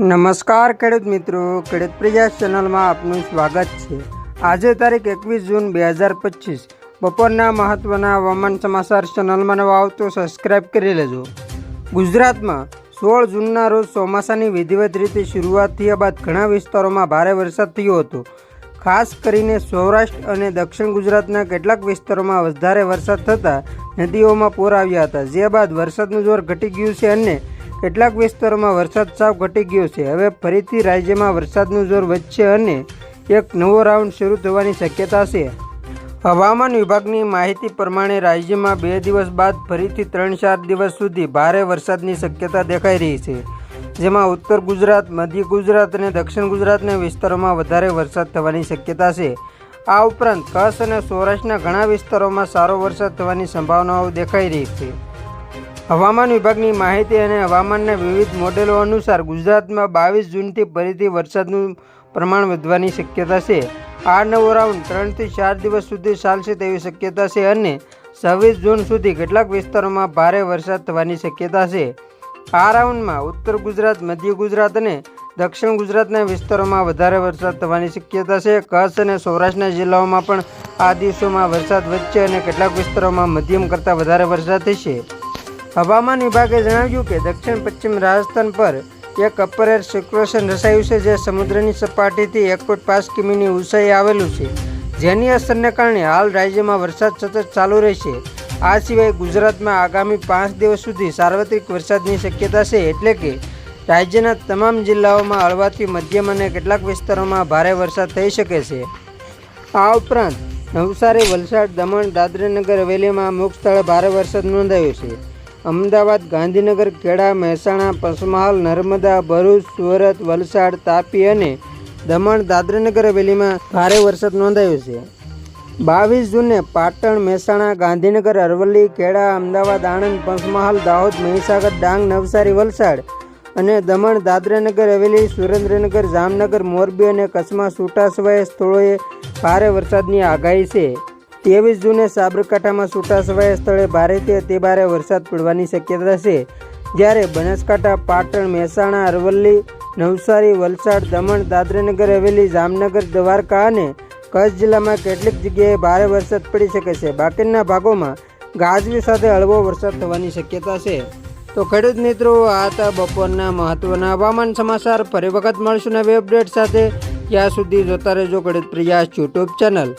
નમસ્કાર ખેડૂત મિત્રો, ખેડૂત પ્રજા ચેનલમાં આપનું સ્વાગત છે. આજે તારીખ એકવીસ જૂન બે હજાર પચીસ. બપોરના મહત્ત્વના હવામાન સમાચાર ચેનલમાં નવા આવતો તો સબસ્ક્રાઇબ કરી લેજો. ગુજરાતમાં સોળ જૂનના રોજ ચોમાસાની વિધિવત રીતે શરૂઆત થયા બાદ ઘણા વિસ્તારોમાં ભારે વરસાદ થયો હતો. ખાસ કરીને સૌરાષ્ટ્ર અને દક્ષિણ ગુજરાતના કેટલાક વિસ્તારોમાં વધારે વરસાદ થતાં નદીઓમાં પૂર આવ્યા હતા. જે બાદ વરસાદનું જોર ઘટી ગયું છે અને કેટલાક વિસ્તારોમાં વરસાદ સાવ ઘટી ગયો છે. હવે ફરીથી રાજ્યમાં વરસાદનું જોર વધશે અને એક નવો રાઉન્ડ શરૂ થવાની શક્યતા છે. હવામાન વિભાગની માહિતી પ્રમાણે રાજ્યમાં બે દિવસ બાદ ફરીથી ત્રણ ચાર દિવસ સુધી ભારે વરસાદની શક્યતા દેખાઈ રહી છે. જેમાં ઉત્તર ગુજરાત, મધ્ય ગુજરાત અને દક્ષિણ ગુજરાતના વિસ્તારોમાં વધારે વરસાદ થવાની શક્યતા છે. આ ઉપરાંત કચ્છ અને સૌરાષ્ટ્રના ઘણા વિસ્તારોમાં સારો વરસાદ થવાની સંભાવનાઓ દેખાઈ રહી છે. હવામાન વિભાગની માહિતી અને હવામાનના વિવિધ મોડેલો અનુસાર ગુજરાતમાં બાવીસ જૂનથી ફરીથી વરસાદનું પ્રમાણ વધવાની શક્યતા છે. આ નવો રાઉન્ડ ત્રણથી ચાર દિવસ સુધી ચાલશે તેવી શક્યતા છે અને છવ્વીસ જૂન સુધી કેટલાક વિસ્તારોમાં ભારે વરસાદ થવાની શક્યતા છે. આ રાઉન્ડમાં ઉત્તર ગુજરાત, મધ્ય ગુજરાત અને દક્ષિણ ગુજરાતના વિસ્તારોમાં વધારે વરસાદ થવાની શક્યતા છે. કચ્છ અને સૌરાષ્ટ્રના જિલ્લાઓમાં પણ આ દિવસોમાં વરસાદ વધશે અને કેટલાક વિસ્તારોમાં મધ્યમ કરતાં વધારે વરસાદ થશે. હવામાન વિભાગે જણાવ્યું કે દક્ષિણ પશ્ચિમ રાજસ્થાન પર એક અપર એર રસાયું છે, જે સમુદ્રની સપાટીથી એક પોઈન્ટ પાંચ કિમીની ઊંચાઈ આવેલું છે. જેની અસરને કારણે હાલ રાજ્યમાં વરસાદ સતત ચાલુ રહેશે. આ સિવાય ગુજરાતમાં આગામી પાંચ દિવસ સુધી સાર્વત્રિક વરસાદની શક્યતા છે, એટલે કે રાજ્યના તમામ જિલ્લાઓમાં હળવાથી મધ્યમ અને કેટલાક વિસ્તારોમાં ભારે વરસાદ થઈ શકે છે. આ ઉપરાંત નવસારી, વલસાડ, દમણ દાદરાનગર હવેલીમાં અમુક સ્થળે ભારે વરસાદ નોંધાયો છે. અમદાવાદ, ગાંધીનગર, ખેડા, મહેસાણા, પંચમહાલ, નર્મદા, ભરૂચ, સુરત, વલસાડ, તાપી અને દમણ, દાદરાનગર હવેલીમાં ભારે વરસાદ નોંધાયો છે. બાવીસ જૂને પાટણ, મહેસાણા, ગાંધીનગર, અરવલ્લી, ખેડા, અમદાવાદ, આણંદ, પંચમહાલ, દાહોદ, મહીસાગર, ડાંગ, નવસારી, વલસાડ અને દમણ, દાદરાનગર, હવેલી, સુરેન્દ્રનગર, જામનગર, મોરબી અને કચ્છમાં છૂટાછવાયા સ્થળોએ ભારે વરસાદની આગાહી છે. ત્રેવીસ જૂને સાબરકાંઠામાં છૂટાછવાયા સ્થળે ભારેથી અતિભારે વરસાદ પડવાની શક્યતા છે. જ્યારે બનાસકાંઠા, પાટણ, મહેસાણા, અરવલ્લી, નવસારી, વલસાડ, દમણ, દાદરાનગર, હવેલી, જામનગર, દ્વારકા અને કચ્છ જિલ્લામાં કેટલીક જગ્યાએ ભારે વરસાદ પડી શકે છે. બાકીના ભાગોમાં ગાજવી સાથે હળવો વરસાદ થવાની શક્યતા છે. તો ખેડૂત મિત્રો, આ હતા બપોરના મહત્વના હવામાન સમાચાર. ફરી વખત મળશું નવી અપડેટ સાથે. ત્યાં સુધી જોતા રહેજો ખેડૂત પ્રયાસ યુટ્યુબ ચેનલ.